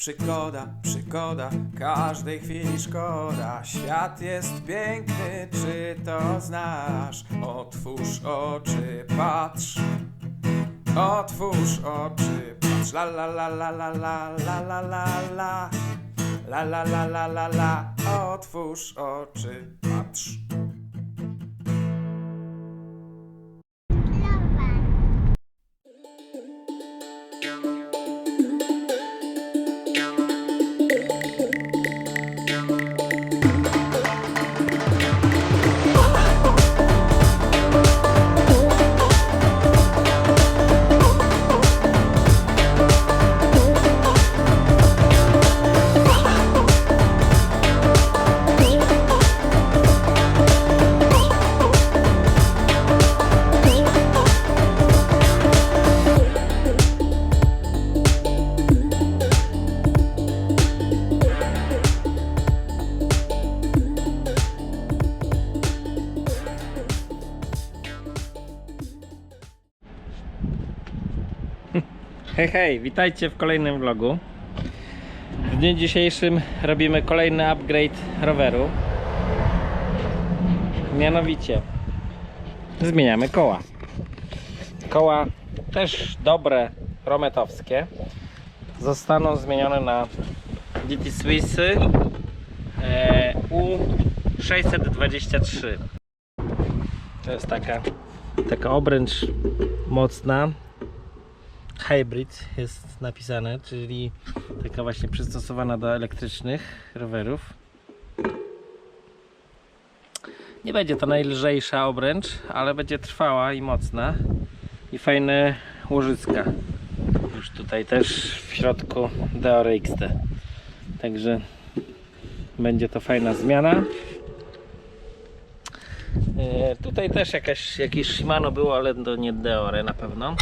Przygoda, przygoda, każdej chwili szkoda. Świat jest piękny, czy to znasz? Otwórz oczy, patrz. Otwórz oczy, patrz. La la la la la la la la la la. La la la la la la. Otwórz oczy, patrz. Hej, hej, witajcie w kolejnym vlogu. W dniu dzisiejszym robimy kolejny upgrade roweru. Mianowicie zmieniamy koła. Koła też dobre, rometowskie. Zostaną zmienione na DT Swissy e, U623. To jest taka, taka obręcz mocna, hybrid jest napisane, czyli taka właśnie przystosowana do elektrycznych rowerów. Nie będzie to najlżejsza obręcz, ale będzie trwała i mocna i fajne łożyska. Już tutaj też w środku Deore XT. Także będzie to fajna zmiana. E, tutaj też jakaś, jakieś Shimano było, ale to nie Deore na pewno.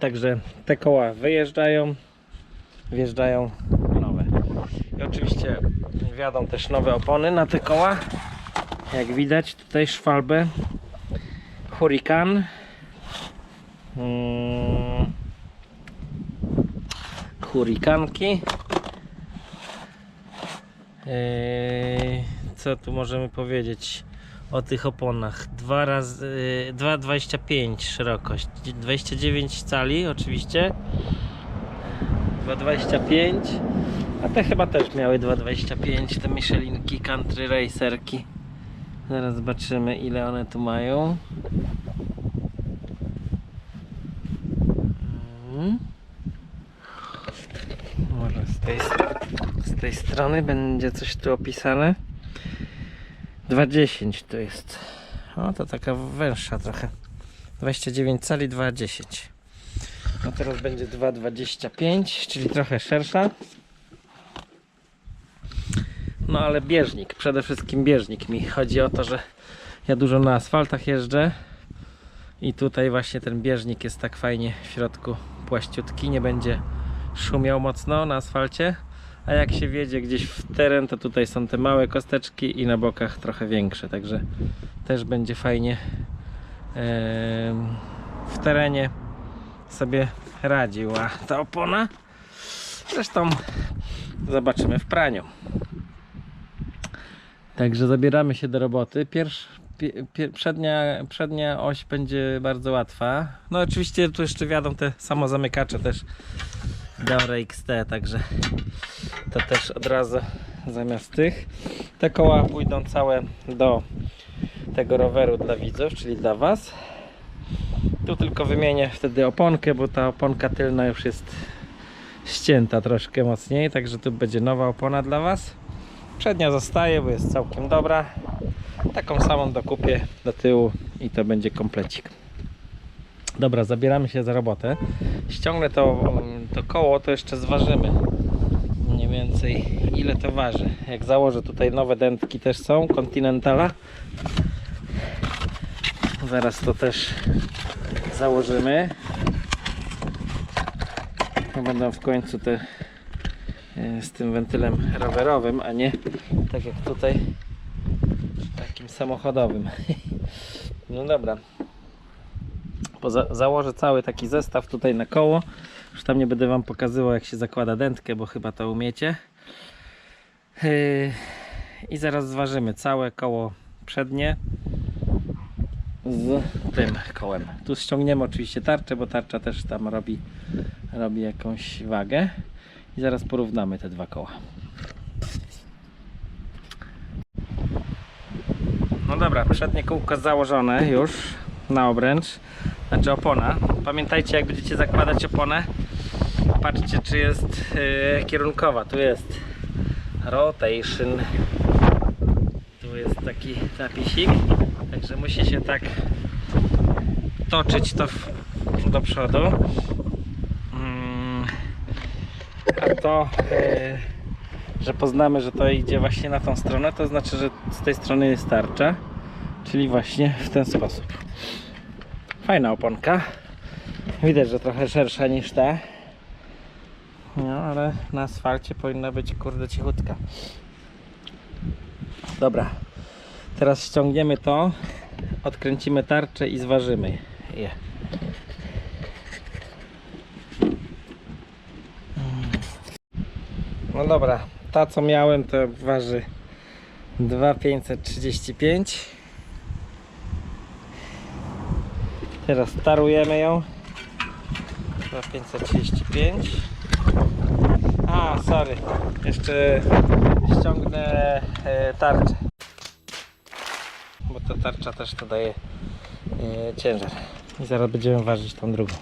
Także te koła wyjeżdżają, wjeżdżają nowe. I oczywiście wjadą też nowe opony na te koła. Jak widać tutaj szwalbę Hurrikan. Mm. Hurrikanki. Eee, co tu możemy powiedzieć? O tych oponach. 2 razy y, 2,25 szerokość, 29 cali oczywiście. 2,25 a te chyba też miały 2,25 te Michelinki Country Racerki. Zaraz zobaczymy ile one tu mają. Mhm. Może z tej, z tej strony będzie coś tu opisane. 2,10 to jest. O, to taka węższa trochę. 29 cali 2,10. No teraz będzie 2,25, czyli trochę szersza. No ale bieżnik, przede wszystkim bieżnik mi chodzi o to, że ja dużo na asfaltach jeżdżę i tutaj właśnie ten bieżnik jest tak fajnie w środku płaściutki, nie będzie szumiał mocno na asfalcie. A jak się wjedzie gdzieś w teren, to tutaj są te małe kosteczki i na bokach trochę większe, także też będzie fajnie w terenie sobie radził. A ta opona zresztą zobaczymy w praniu. Także zabieramy się do roboty. Pierwsz, pie, pie, przednia, przednia oś będzie bardzo łatwa. No oczywiście tu jeszcze wiadą te samozamykacze też Deore XT, także to też od razu zamiast tych. Te koła pójdą całe do tego roweru dla widzów, czyli dla Was. Tu tylko wymienię wtedy oponkę, bo ta oponka tylna już jest ścięta troszkę mocniej, także tu będzie nowa opona dla Was. Przednia zostaje, bo jest całkiem dobra. Taką samą dokupię do tyłu i to będzie komplecik. Dobra, zabieramy się za robotę. Ściągnę to, to koło, to jeszcze zważymy mniej więcej ile to waży. Jak założę tutaj nowe dętki też są, Continentala. Zaraz to też założymy. Będą w końcu te e, z tym wentylem rowerowym, a nie tak jak tutaj takim samochodowym. No dobra. Poza, założę cały taki zestaw tutaj na koło. Już tam nie będę Wam pokazywał jak się zakłada dętkę, bo chyba to umiecie. Yy, I zaraz zważymy całe koło przednie z tym kołem. Tu ściągniemy oczywiście tarczę, bo tarcza też tam robi, robi jakąś wagę. I zaraz porównamy te dwa koła. No dobra, przednie kółko założone już na obręcz, znaczy opona. Pamiętajcie jak będziecie zakładać oponę, patrzcie czy jest yy, kierunkowa. Tu jest rotation. Tu jest taki zapisik, także musi się tak toczyć to w, do przodu. Mm, A to, yy, że poznamy, że to idzie właśnie na tą stronę, to znaczy, że z tej strony jest tarcza, czyli właśnie w ten sposób. Fajna oponka. Widać, że trochę szersza niż ta. No, ale na asfalcie powinna być kurde cichutka. Dobra. Teraz ściągniemy to, odkręcimy tarczę i zważymy je. No dobra, ta co miałem to waży 2,535 Teraz tarujemy ją. 2,535 A, sorry. Jeszcze ściągnę e, tarczę. Bo ta tarcza też to daje e, ciężar. I zaraz będziemy ważyć tą drugą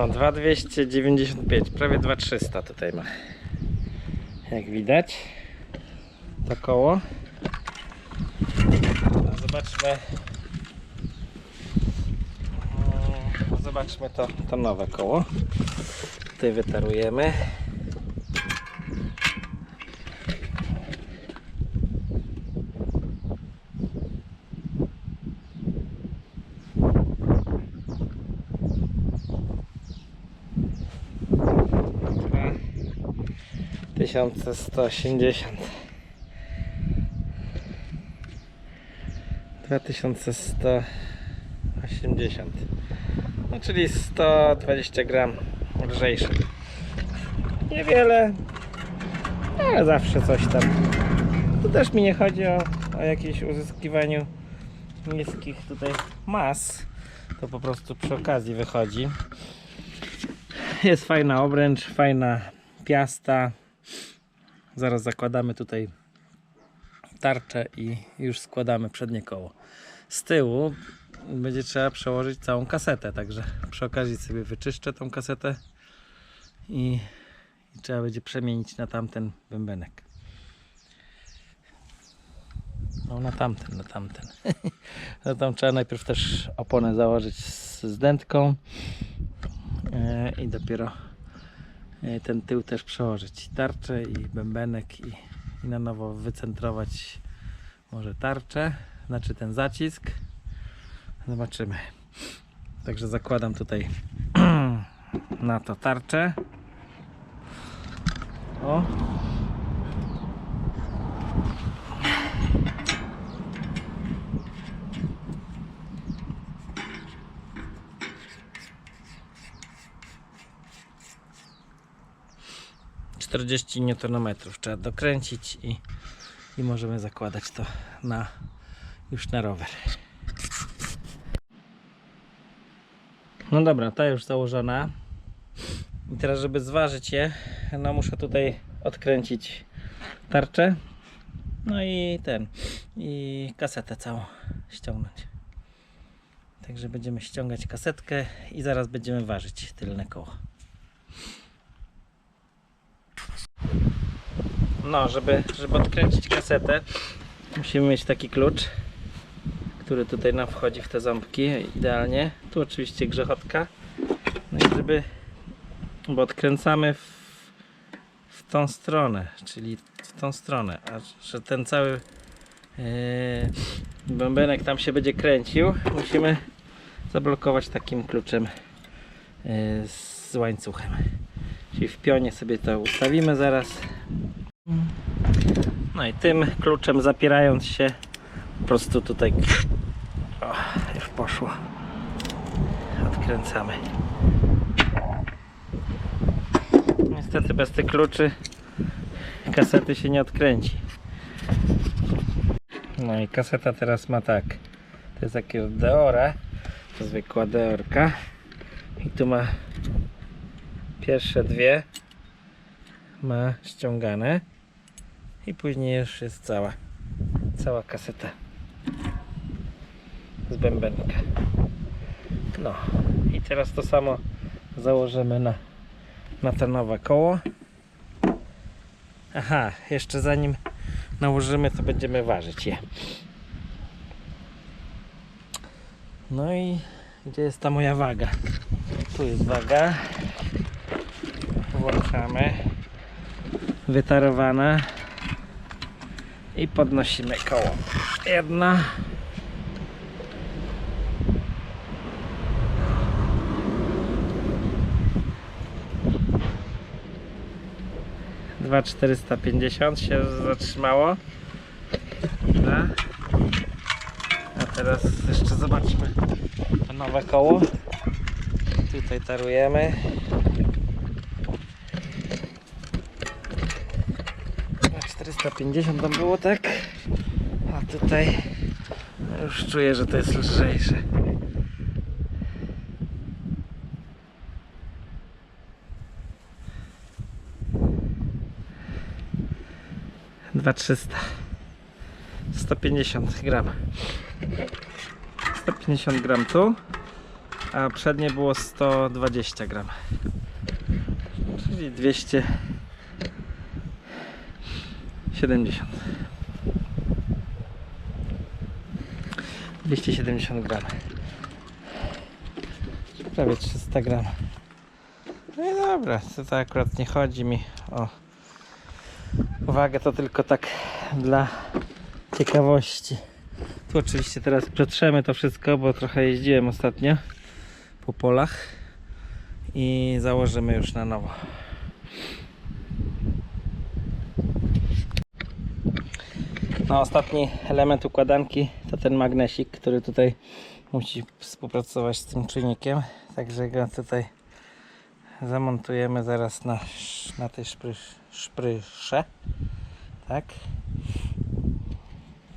No, 2295, prawie 2300 tutaj ma. Jak widać, to koło. No, zobaczmy. Mm, Zobaczmy to, to nowe koło. Tutaj wytarujemy. Dobra. 1180 2180 no czyli 120 gram lżejszy niewiele ale zawsze coś tam. Tu też mi nie chodzi o, o jakieś uzyskiwaniu niskich tutaj mas. To po prostu przy okazji wychodzi. Jest fajna obręcz, fajna piasta. Zaraz zakładamy tutaj tarczę i już składamy przednie koło. Z tyłu będzie trzeba przełożyć całą kasetę, także przy okazji sobie wyczyszczę tą kasetę i, i trzeba będzie przemienić na tamten bębenek. No na tamten, na tamten. no tam trzeba najpierw też oponę założyć z, z dętką. E, i dopiero ten tył też przełożyć. Tarczę i bębenek i, i na nowo wycentrować może tarczę, znaczy ten zacisk. Zobaczymy. Także zakładam tutaj na to tarczę. O czterdzieści Nm trzeba dokręcić i, i możemy zakładać to na już na rower. No dobra, ta już założona. I teraz, żeby zważyć je, no muszę tutaj odkręcić tarczę. No i ten, i kasetę całą ściągnąć. Także będziemy ściągać kasetkę i zaraz będziemy ważyć tylne koło. No, żeby, żeby odkręcić kasetę, musimy mieć taki klucz, który tutaj nam wchodzi w te ząbki idealnie. Tu oczywiście grzechotka. No i żeby, bo odkręcamy w, w tą stronę, czyli w tą stronę, a że ten cały yy, bębenek tam się będzie kręcił, musimy zablokować takim kluczem yy, z łańcuchem. Czyli w pionie sobie to ustawimy zaraz. No i tym kluczem zapierając się po prostu tutaj o, już poszło. Odkręcamy. Niestety bez tych kluczy kasety się nie odkręci. No i kaseta teraz ma tak. To jest takie Deora. Zwykła Deorka. I tu ma pierwsze dwie ma ściągane i później już jest cała cała kaseta z bębenka. No i teraz to samo założymy na na to nowe koło. Aha jeszcze zanim nałożymy to będziemy ważyć je. No i gdzie jest ta moja waga? Tu jest waga. Włączamy. Wytarowane i podnosimy koło. Jedna. Dwa czterysta pięćdziesiąt się zatrzymało. Dobra. a teraz jeszcze zobaczmy nowe koło. Tutaj tarujemy Na 450 tam było tak? A tutaj już czuję, że to jest lżejsze. Dwa trzysta. 150 gram. 150 gram tu a przednie było 120 gram. Czyli 270 270 gram. Prawie 300 gram. No i dobra, to, to akurat nie chodzi mi o uwagę, to tylko tak dla ciekawości. Tu oczywiście teraz przetrzemy to wszystko, bo trochę jeździłem ostatnio po polach i założymy już na nowo. No, ostatni element układanki to ten magnesik, który tutaj musi współpracować z tym czujnikiem. Także go tutaj zamontujemy zaraz na, na tej szprysz, szprysze. Tak.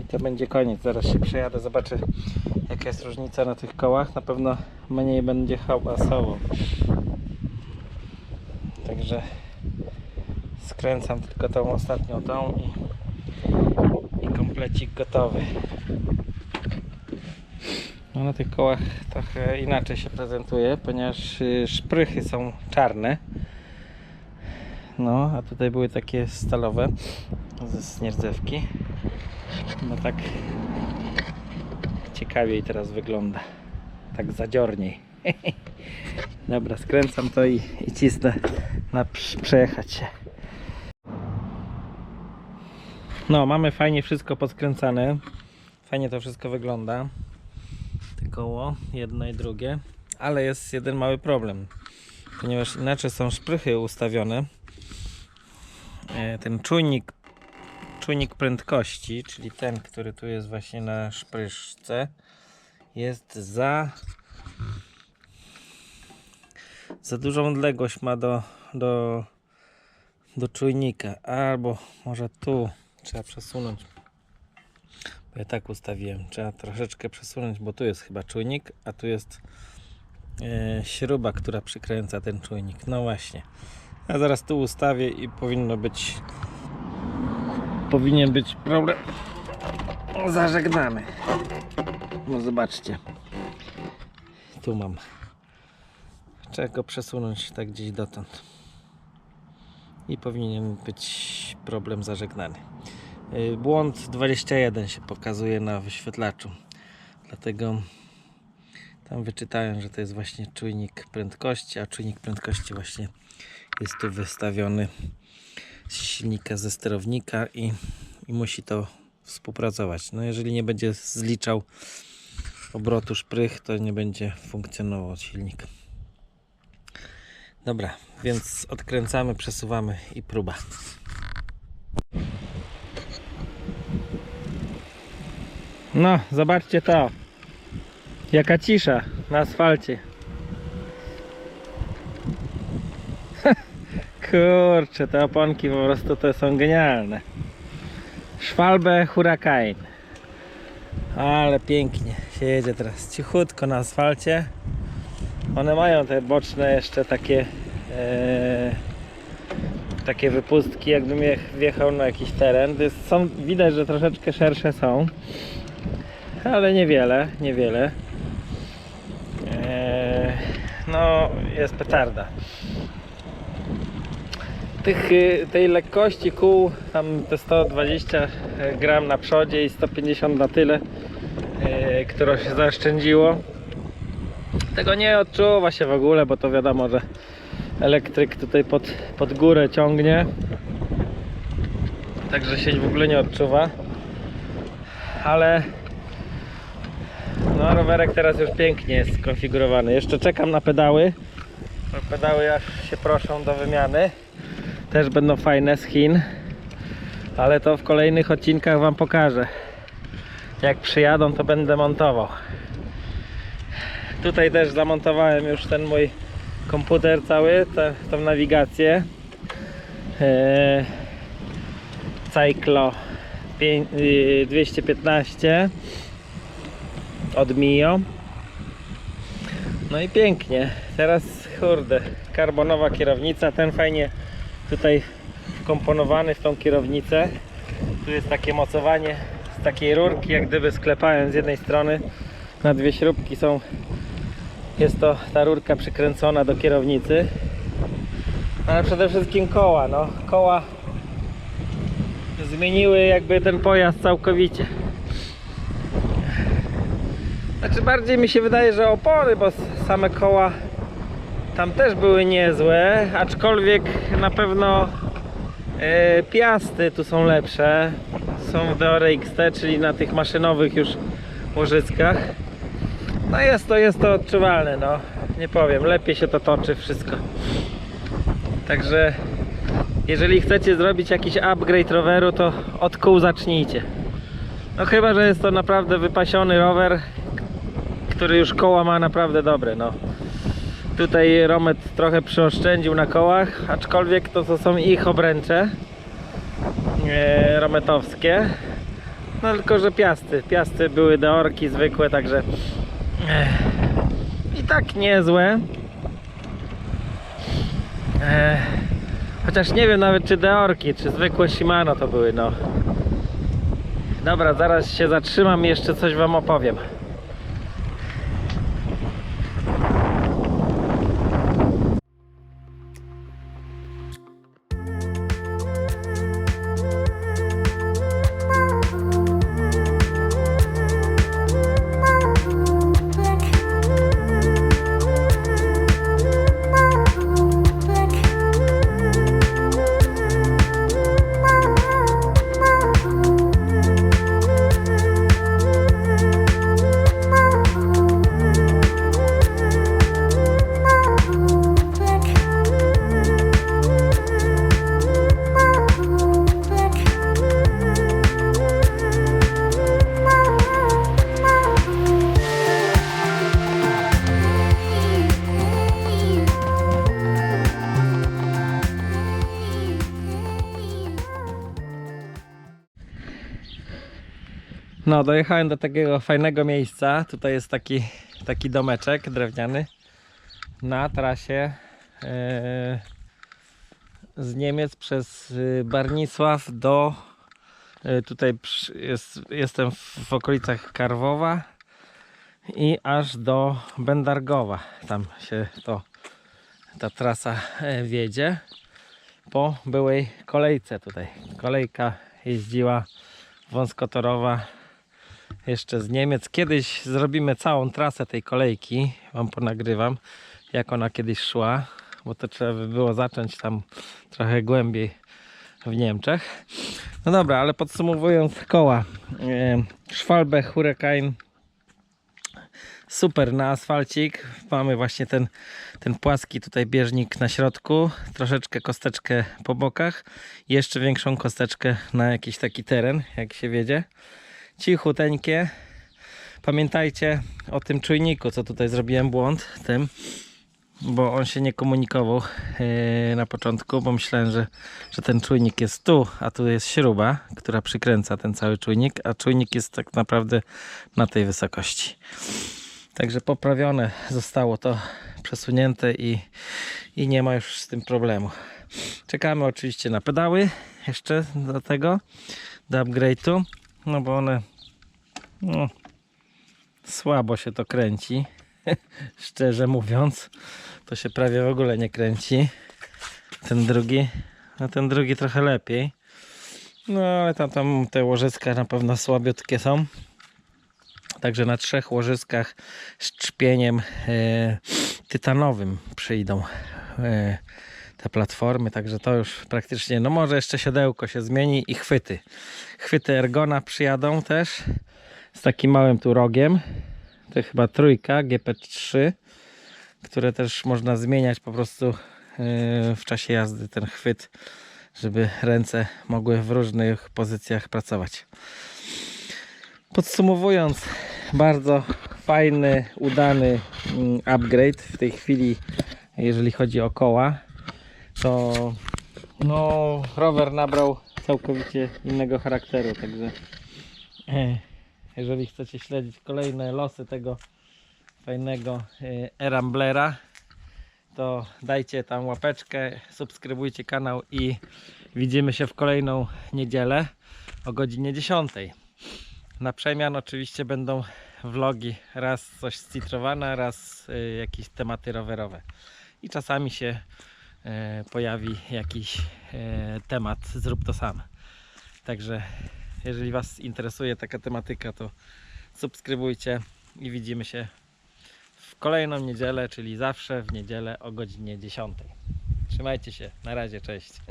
I to będzie koniec. Zaraz się przejadę, zobaczę jaka jest różnica na tych kołach. Na pewno mniej będzie hałasowo. Także skręcam tylko tą ostatnią tą i, i komplecik gotowy. No na tych kołach trochę inaczej się prezentuje, ponieważ y, szprychy są czarne. No, a tutaj były takie stalowe ze snierzewki. No tak ciekawiej teraz wygląda. Tak zadziorniej. Dobra, skręcam to i, i cisnę na prz- przejechać się. No, mamy fajnie wszystko poskręcane. Fajnie to wszystko wygląda. Te koło, jedno i drugie. Ale jest jeden mały problem. Ponieważ inaczej są szprychy ustawione. E, Ten czujnik czujnik prędkości, czyli ten, który tu jest właśnie na szpryszce, jest za za dużą odległość ma do, do, do czujnika, albo może tu trzeba przesunąć. Bo ja tak ustawiłem, trzeba troszeczkę przesunąć, bo tu jest chyba czujnik, a tu jest e, śruba, która przykręca ten czujnik. No właśnie. Ja zaraz tu ustawię i powinno być powinien być problem zażegnany. No zobaczcie. Tu mam. Trzeba go przesunąć tak gdzieś dotąd. I powinien być problem zażegnany. Yy, Błąd 21 się pokazuje na wyświetlaczu. Dlatego tam wyczytałem, że to jest właśnie czujnik prędkości, a czujnik prędkości właśnie jest tu wystawiony z silnika ze sterownika i, i musi to współpracować. No jeżeli nie będzie zliczał obrotu szprych, to nie będzie funkcjonował silnik. Dobra, więc odkręcamy, przesuwamy i próba. No, zobaczcie to. Jaka cisza na asfalcie. Kurczę, te oponki po prostu to są genialne. Szwalbe Hurricane. Ale pięknie się jedzie teraz. Cichutko na asfalcie. One mają te boczne jeszcze takie e, takie wypustki, jakbym je wjechał na jakiś teren. Jest, są, widać, że troszeczkę szersze są, ale niewiele, niewiele. E, no, jest petarda. Tych, y, tej lekkości kół, tam te 120 gram na przodzie i 150 na tyle, e, które się zaoszczędziło. Tego nie odczuwa się w ogóle, bo to wiadomo, że elektryk tutaj pod, pod górę ciągnie. Także się w ogóle nie odczuwa. Ale no rowerek teraz już pięknie jest skonfigurowany. Jeszcze czekam na pedały. Bo Pedały aż się proszą do wymiany. Też będą fajne z Chin. Ale to w kolejnych odcinkach Wam pokażę. Jak przyjadą to będę montował. Tutaj też zamontowałem już ten mój komputer cały, tę tą nawigację. Eee, Cyclo pię- y, 215 od Mio. No i pięknie. Teraz kurde, karbonowa kierownica, ten fajnie tutaj wkomponowany w tą kierownicę. Tu jest takie mocowanie z takiej rurki, jak gdyby sklepałem z jednej strony. Na dwie śrubki są jest to ta rurka przykręcona do kierownicy. Ale przede wszystkim koła, no. Koła zmieniły jakby ten pojazd całkowicie. Znaczy bardziej mi się wydaje, że opory, bo same koła tam też były niezłe, aczkolwiek na pewno e, piasty tu są lepsze. Są w Deore XT, czyli na tych maszynowych już łożyckach. No jest to, jest to odczuwalne, no. Nie powiem, lepiej się to toczy wszystko. Także jeżeli chcecie zrobić jakiś upgrade roweru, to od kół zacznijcie. No chyba, że jest to naprawdę wypasiony rower, który już koła ma naprawdę dobre, no. Tutaj Romet trochę przyoszczędził na kołach, aczkolwiek to, to są ich obręcze e, rometowskie. No tylko, że piasty, piasty były deorki zwykłe, także Ech, I tak niezłe. Ech, Chociaż nie wiem nawet czy Deorki, czy zwykłe Shimano to były, no. Dobra, zaraz się zatrzymam i jeszcze coś wam opowiem. No, dojechałem do takiego fajnego miejsca. Tutaj jest taki, taki domeczek drewniany na trasie e, z Niemiec przez e, Barnisław do e, tutaj jest, jestem w, w okolicach Karwowa i aż do Bendargowa. Tam się to ta trasa e, wiedzie po byłej kolejce tutaj. Kolejka jeździła wąskotorowa jeszcze z Niemiec. Kiedyś zrobimy całą trasę tej kolejki. Wam ponagrywam, jak ona kiedyś szła, bo to trzeba by było zacząć tam trochę głębiej w Niemczech. No dobra, ale podsumowując koła. Schwalbe Hurricane super na asfalcik. Mamy właśnie ten, ten płaski tutaj bieżnik na środku, troszeczkę kosteczkę po bokach, jeszcze większą kosteczkę na jakiś taki teren, jak się wiedzie. Cichuteńkie. Pamiętajcie o tym czujniku, co tutaj zrobiłem błąd, tym, bo on się nie komunikował yy, na początku, bo myślałem, że, że ten czujnik jest tu, a tu jest śruba, która przykręca ten cały czujnik, a czujnik jest tak naprawdę na tej wysokości. Także poprawione zostało to przesunięte i, i nie ma już z tym problemu. Czekamy oczywiście na pedały jeszcze do tego, do upgrade'u, no bo one no, słabo się to kręci. Szczerze mówiąc, to się prawie w ogóle nie kręci. Ten drugi, a ten drugi trochę lepiej. No ale tam, tam te łożyska na pewno słabiutkie są. Także na trzech łożyskach z czpieniem e, tytanowym przyjdą e, te platformy. Także to już praktycznie, no może jeszcze siodełko się zmieni i chwyty. Chwyty Ergona przyjadą też z takim małym tu rogiem. To chyba trójka GP3, które też można zmieniać po prostu e, w czasie jazdy ten chwyt, żeby ręce mogły w różnych pozycjach pracować. Podsumowując, bardzo fajny, udany mm, upgrade w tej chwili, jeżeli chodzi o koła, to no, rower nabrał całkowicie innego charakteru, także e, jeżeli chcecie śledzić kolejne losy tego fajnego e, Eramblera, to dajcie tam łapeczkę, subskrybujcie kanał i widzimy się w kolejną niedzielę o godzinie 10. Na przemian oczywiście będą vlogi, raz coś scitrowane, raz y, jakieś tematy rowerowe. I czasami się E, pojawi jakiś e, temat, zrób to sam. Także jeżeli Was interesuje taka tematyka, to subskrybujcie i widzimy się w kolejną niedzielę, czyli zawsze w niedzielę o godzinie 10. Trzymajcie się, na razie, cześć.